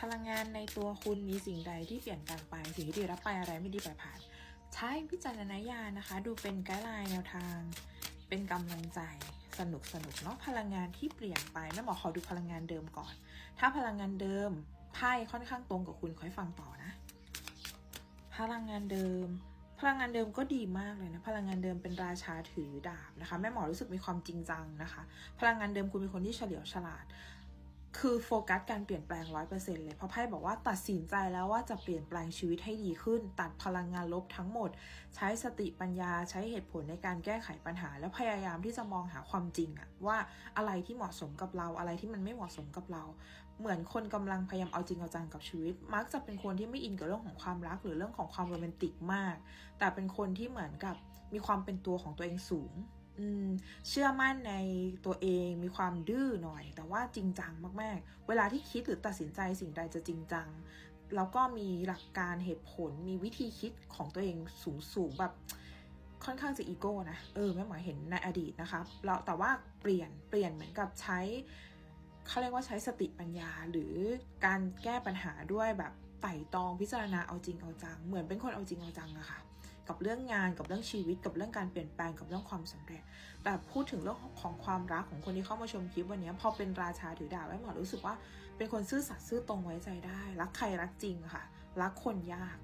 พลังงานในตัวคุณมีสิ่งใดที่เปลี่ยนแปลงไป สิ่งที่ดีรับไปอะไรไม่ดีปล่อยผ่าน ใช้พิจารณญาณนะคะ ดูเป็นไกด์ไลน์แนวทาง เป็นกำลังใจสนุกสนุกเนาะพลังงานที่เปลี่ยนไปแม่หมอขอดูพลังงานเดิมก่อน ถ้าพลังงานเดิมไพ่ค่อนข้างตรงกับคุณค่อยฟังต่อนะ พลังงานเดิม พลังงานเดิมก็ดีมากเลยนะ พลังงานเดิมเป็นราชาถือดาบนะคะ แม่หมอรู้สึกมีความจริงจังนะคะ พลังงานเดิมคุณเป็นคนที่เฉลียวฉลาด คือโฟกัสการเปลี่ยนแปลงร้อยเปอร์เซ็นเลย เพราะไพ่บอกว่าตัดสินใจแล้วว่าจะเปลี่ยนแปลงชีวิตให้ดีขึ้น ตัดพลังงานลบทั้งหมด ใช้สติปัญญาใช้เหตุผลในการแก้ไขปัญหา แล้วพยายามที่จะมองหาความจริงอะว่าอะไรที่เหมาะสมกับเราอะไรที่มันไม่เหมาะสมกับเรา เหมือนคนกำลังพยายามเอาจริงเอาจังกับชีวิต มักจะเป็นคนที่ไม่อินกับเรื่องของความรัก หรือเรื่องของความโรแมนติกมาก แต่เป็นคนที่เหมือนกับมีความเป็นตัวของตัวเองสูง เชื่อมั่นในตัวเองมีความดื้อหน่อย แต่ว่าจริงจังมากๆ เวลาที่คิดหรือตัดสินใจสิ่งใดจะจริงจัง แล้วก็มีหลักการเหตุผลมีวิธีคิดของตัวเองสูงสูงๆแบบค่อนข้างจะอีโก้นะเออแม่หมอเห็นในอดีตนะคะแล้วแต่ว่าเปลี่ยนเปลี่ยนเหมือนกับใช้เขาเรียกว่าใช้สติปัญญาหรือการแก้ปัญหาด้วยแบบ ไต่ตองพิจารณาเอาจริงเอาจัง เหมือนเป็นคนเอาจริงเอาจังอะค่ะ กับเรื่องงานกับเรื่องชีวิต กับเรื่องการเปลี่ยนแปลงกับเรื่องความสำเร็จ แต่พูดถึงเรื่องของความรักของคนที่เข้ามาชมคลิปวันนี้พอเป็นราชาถือดาบแม่หมอรู้สึกว่า เป็นคนซื่อสัตย์ซื่อตรงไว้ใจได้ รักใครรักจริงค่ะ รักคนยาก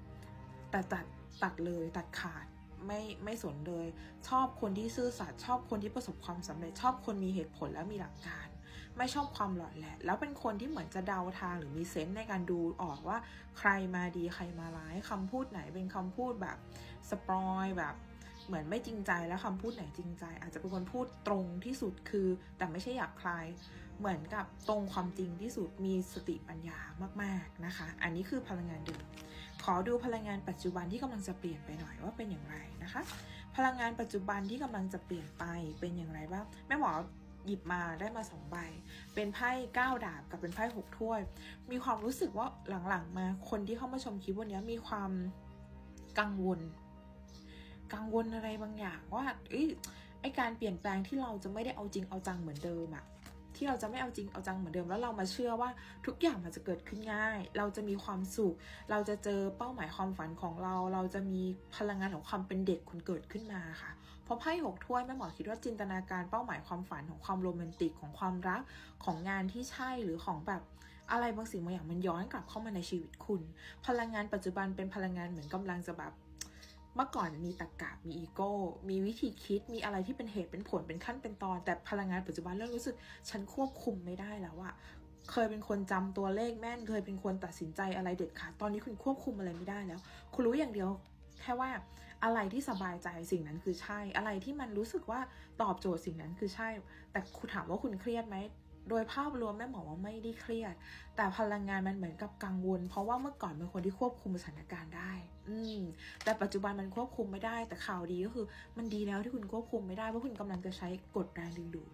แต่ตัดตัดเลยตัดขาดไม่ไม่สนเลย ชอบคนที่ซื่อสัตย์ชอบคนที่ประสบความสำเร็จชอบคนมีเหตุผลและมีหลักการ ไม่ชอบความหลอนแหละ แล้วเป็นคนที่เหมือนจะเดาทางหรือมีเซนส์ในการดูออกว่าใครมาดีใครมาร้ายคำพูดไหนเป็นคำพูดแบบสปอยแบบเหมือนไม่จริงใจแล้วคำพูดไหนจริงใจ อาจจะเป็นคนพูดตรงที่สุดคือ แต่ไม่ใช่หยาบคลายเหมือนกับตรงความจริงที่สุดมีสติปัญญามากๆนะคะ อันนี้คือพลังงานเดิมขอดูพลังงานปัจจุบันที่กำลังจะเปลี่ยนไปหน่อยว่าเป็นอย่างไรนะคะ พลังงานปัจจุบันที่กำลังจะเปลี่ยนไปเป็นอย่างไรบ้างแม่หมอ หยิบมาได้มาสองใบ เป็นไพ่เก้าดาบกับเป็นไพ่หกถ้วย มีความรู้สึกว่าหลังๆ มาคนที่เข้ามาชมคลิปวันนี้มีความกังวล กังวลอะไรบางอย่างว่าไอ้ยไอการเปลี่ยนแปลงที่เราจะไม่ได้เอาจริงเอาจังเหมือนเดิมอะ ที่เราจะไม่เอาจริงเอาจังเหมือนเดิมแล้วเรามาเชื่อว่าทุกอย่างมันจะเกิดขึ้นง่าย เราจะมีความสุข เราจะเจอเป้าหมายความฝันของเรา เราจะมีพลังงานของความเป็นเด็กคุณเกิดขึ้นมาค่ะ เพราะไพ่หกถ้วยแม่หมอคิดว่าจินตนาการเป้าหมายความฝันของความโรแมนติกของความรักของงานที่ใช่หรือของแบบอะไรบางสิ่งบางอย่างมันย้อนกลับเข้ามาในชีวิตคุณ พลังงานปัจจุบันเป็นพลังงานเหมือนกำลังจะแบบ เมื่อก่อนมีตรรกะมีอีโก้ มีวิธีคิดมีอะไรที่เป็นเหตุเป็นผลเป็นขั้นเป็นตอน แต่พลังงานปัจจุบันเริ่มรู้สึก ฉันควบคุมไม่ได้แล้วอะเคยเป็นคนจำตัวเลขแม่น เคยเป็นคนตัดสินใจอะไรเด็ดขาดตอนนี้คุณควบคุมอะไรไม่ได้แล้ว คุณรู้อย่างเดียวแค่ว่าอะไรที่สบายใจสิ่งนั้นคือใช่ อะไรที่มันรู้สึกว่าตอบโจทย์สิ่งนั้นคือใช่ แต่คุณถามว่าคุณเครียดไหม โดยภาพรวมแม่หมอว่าไม่ได้เครียด แต่พลังงานมันเหมือนกับกังวล เพราะว่าเมื่อก่อนเป็นคนที่ควบคุมสถานการณ์ได้ อืม แต่ปัจจุบันมันควบคุมไม่ได้ แต่ข่าวดีก็คือ มันดีแล้วที่คุณควบคุมไม่ได้เพราะคุณกำลังจะใช้กฎแรงดึงดูด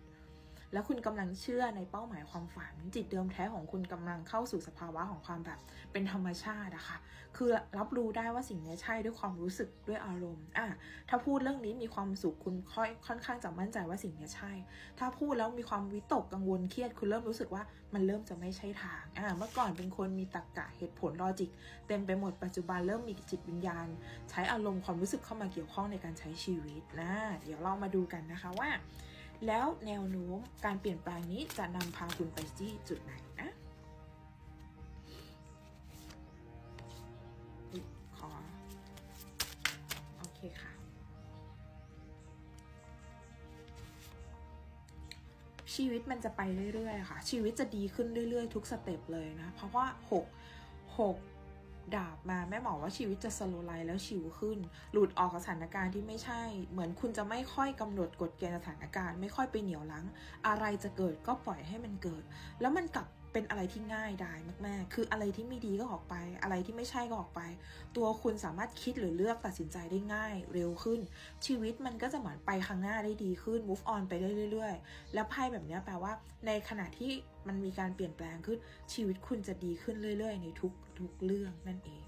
แล้วคุณกำลังเชื่อในเป้าหมายความฝัน จิตเดิมแท้ของคุณกำลังเข้าสู่สภาวะของความแบบเป็นธรรมชาติอะค่ะคือรับรู้ได้ว่าสิ่งนี้ใช่ด้วยความรู้สึกด้วยอารมณ์อะถ้าพูดเรื่องนี้มีความสุขคุณค่อยค่อนข้างจะมั่นใจว่าสิ่งนี้ใช่ ถ้าพูดแล้วมีความวิตกกังวลเครียด คุณเริ่มรู้สึกว่ามันเริ่มจะไม่ใช่ทางอ่าเมื่อก่อนเป็นคนมีตรรกะเหตุผลลอจิก เต็มไปหมดปัจจุบันเริ่มมีจิตวิญญาณ ใช้อารมณ์ความรู้สึกเข้ามาเกี่ยวข้องในการใช้ชีวิตนะเดี๋ยวเรามาดูกันนะคะว่า แล้วแนวโน้มการเปลี่ยนแปลงนี้จะนำพาคุณไปที่จุดไหนนะขอ โอเคค่ะ ชีวิตมันจะไปเรื่อยๆค่ะ ชีวิตจะดีขึ้นเรื่อยๆ ทุกสเต็ปเลยนะ เพราะว่าหกหก ดาบมาแม่หมอว่าชีวิตจะสโลไลแล้วชิวขึ้น หลุดออกสถานการณ์ที่ไม่ใช่ เหมือนคุณจะไม่ค่อยกำหนดกฎเกณฑ์สถานการณ์ ไม่ค่อยไปเหนี่ยวลัง อะไรจะเกิดก็ปล่อยให้มันเกิด แล้วมันกลับ เป็นอะไรที่ง่ายดายมาก ๆ คืออะไรที่ไม่ดีก็ออกไป อะไรที่ไม่ใช่ก็ออกไป ตัวคุณสามารถคิดหรือเลือกตัดสินใจได้ง่ายเร็วขึ้น ชีวิตมันก็จะเหมือนไปข้างหน้าได้ดีขึ้น move on ไปได้เรื่อย ๆ แล้วไพ่แบบนี้แปลว่า ในขณะที่มันมีการเปลี่ยนแปลงขึ้น ชีวิตคุณจะดีขึ้นเรื่อย ๆ ในทุกๆเรื่องนั่นเอง